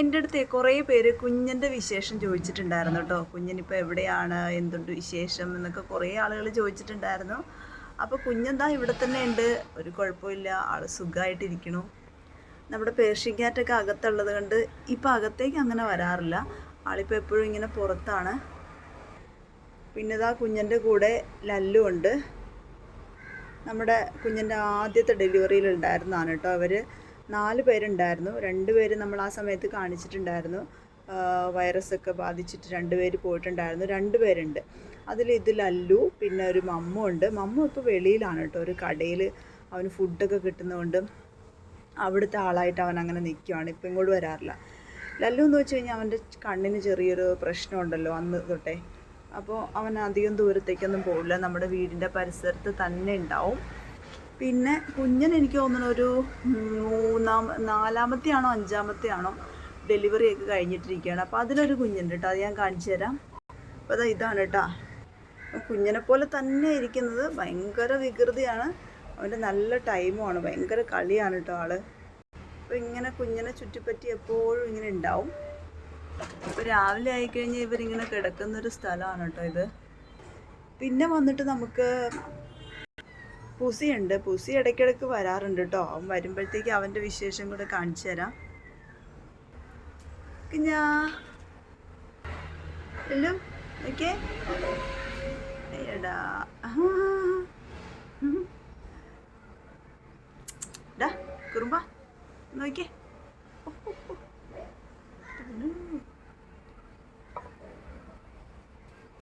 എന്റെ അടുത്ത് കുറേ പേര് കുഞ്ഞിന്റെ വിശേഷം ചോദിച്ചിട്ടുണ്ടായിരുന്നു കേട്ടോ. കുഞ്ഞിനിപ്പോൾ എവിടെയാണ്? എന്തുണ്ട് വിശേഷം? എന്നൊക്കെ കുറേ ആളുകൾ ചോദിച്ചിട്ടുണ്ടായിരുന്നു. അപ്പോൾ കുഞ്ഞെന്താ ഇവിടെ തന്നെ ഉണ്ട്? ഒരു കുഴപ്പമില്ല. ആൾ സുഖമായിട്ടിരിക്കണു നമ്മുടെ പേർഷ്യൻ ക്യാറ്റൊക്കെ അകത്തുള്ളത് കൊണ്ട് ഇപ്പം അകത്തേക്ക് അങ്ങനെ വരാറില്ല. ആളിപ്പോൾ എപ്പോഴും ഇങ്ങനെ പുറത്താണ്. പിന്നെ ഇതാ കുഞ്ഞിന്റെ കൂടെ ലല്ലു ഉണ്ട്. നമ്മുടെ കുഞ്ഞിന്റെ ആദ്യത്തെ ഡെലിവറിയിൽ ഉണ്ടായിരുന്നതാണ് കേട്ടോ അവർ നാല് പേരുണ്ടായിരുന്നു. രണ്ട് പേര് നമ്മൾ ആ സമയത്ത് കാണിച്ചിട്ടുണ്ടായിരുന്നു. വൈറസ് ഒക്കെ ബാധിച്ചിട്ട് രണ്ട് പേര് പോയിട്ടുണ്ടായിരുന്നു. രണ്ട് പേരുണ്ട്. അതിൽ ഇതിൽ അല്ലു പിന്നെ ഒരു മമ്മു ഉണ്ട്. മമ്മു ഇപ്പോൾ വെളിയിലാണ് കേട്ടോ. ഒരു കടയിൽ അവന് ഫുഡൊക്കെ കിട്ടുന്നതുകൊണ്ട് അവിടുത്തെ ആളായിട്ട് അവൻ അങ്ങനെ നിൽക്കുവാണ് ഇപ്പം ഇങ്ങോട്ട് വരാറില്ല. ലല്ലു എന്ന് വെച്ച് കഴിഞ്ഞാൽ അവന്റെ കണ്ണിന് ചെറിയൊരു പ്രശ്നമുണ്ടല്ലോ അന്ന് തൊട്ടേ. അപ്പോൾ അവൻ അധികം ദൂരത്തേക്കൊന്നും പോകില്ല നമ്മുടെ വീടിന്റെ പരിസരത്ത് തന്നെ ഉണ്ടാവും. പിന്നെ കുഞ്ഞൻ എനിക്ക് തോന്നുന്നു ഒരു മൂന്നാം നാലാമത്തെ ആണോ അഞ്ചാമത്തെ ആണോ ഡെലിവറി ഒക്കെ കഴിഞ്ഞിട്ടിരിക്കുകയാണ്. അപ്പോൾ അതിലൊരു കുഞ്ഞുണ്ട് കേട്ടോ അത് ഞാൻ കാണിച്ചു തരാം. അപ്പോൾ അതാ ഇതാണ് കേട്ടോ. കുഞ്ഞിനെ പോലെ തന്നെ ഇരിക്കുന്നത് ഭയങ്കര വികൃതിയാണ്. അവന്റെ നല്ല ടൈമുമാണ് ഭയങ്കര കളിയാണ് കേട്ടോ ആൾ. അപ്പോൾ ഇങ്ങനെ കുഞ്ഞിനെ ചുറ്റിപ്പറ്റി എപ്പോഴും ഇങ്ങനെ ഉണ്ടാവും. അപ്പോൾ രാവിലെ ആയിക്കഴിഞ്ഞാൽ ഇവരിങ്ങനെ കിടക്കുന്നൊരു സ്ഥലമാണ് കേട്ടോ ഇത്. പിന്നെ വന്നിട്ട് നമുക്ക് പൂസിയുണ്ട്. പൂസി ഇടയ്ക്കിടയ്ക്ക് വരാറുണ്ട് കേട്ടോ അവൻ വരുമ്പോഴത്തേക്ക് അവന്റെ വിശേഷം കൂടെ കാണിച്ചു തരാം. കുഞ്ഞാ. കുറുമ്പ. നോക്കേ